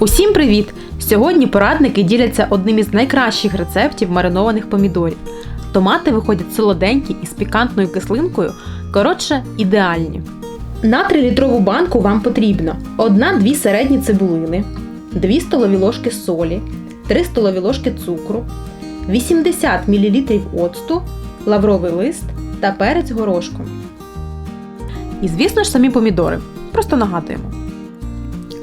Усім привіт! Сьогодні порадники діляться одним із найкращих рецептів маринованих помідорів. Томати виходять солоденькі із пікантною кислинкою, коротше, ідеальні. На 3-літрову банку вам потрібно 1-2 середні цибулини, 2 столові ложки солі, 3 столові ложки цукру, 80 мл оцту, лавровий лист та перець горошком. І звісно ж самі помідори. Просто нагадуємо.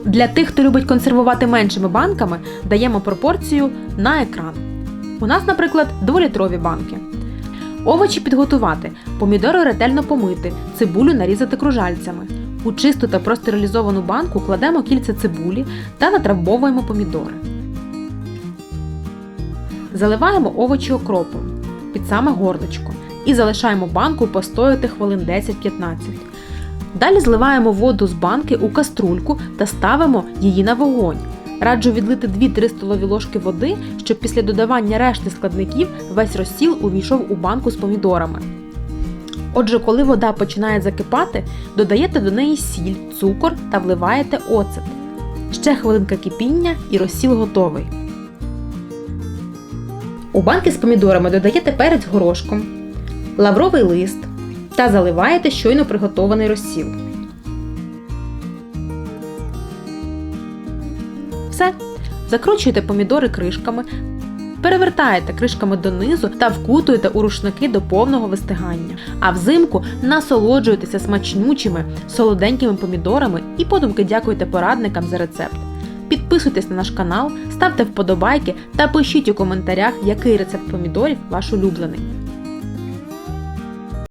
Для тих, хто любить консервувати меншими банками, даємо пропорцію на екран. У нас, наприклад, 2-літрові банки. Овочі підготувати, помідори ретельно помити, цибулю нарізати кружальцями. У чисту та простерилізовану банку кладемо кільця цибулі та натравбовуємо помідори. Заливаємо овочі окропом під саме горлечко і залишаємо банку постояти хвилин 10-15. Далі зливаємо воду з банки у каструльку та ставимо її на вогонь. Раджу відлити 2-3 столові ложки води, щоб після додавання решти складників весь розсіл увійшов у банку з помідорами. Отже, коли вода починає закипати, додаєте до неї сіль, цукор та вливаєте оцет. Ще хвилинка кипіння і розсіл готовий. У банки з помідорами додаєте перець горошком, лавровий лист та заливаєте щойно приготований розсіл. Все. Закручуєте помідори кришками, перевертаєте кришками донизу та вкутуєте у рушники до повного вистигання. А взимку насолоджуєтеся смачнючими, солоденькими помідорами і подумки дякуйте порадникам за рецепт. Підписуйтесь на наш канал, ставте вподобайки та пишіть у коментарях, який рецепт помідорів ваш улюблений.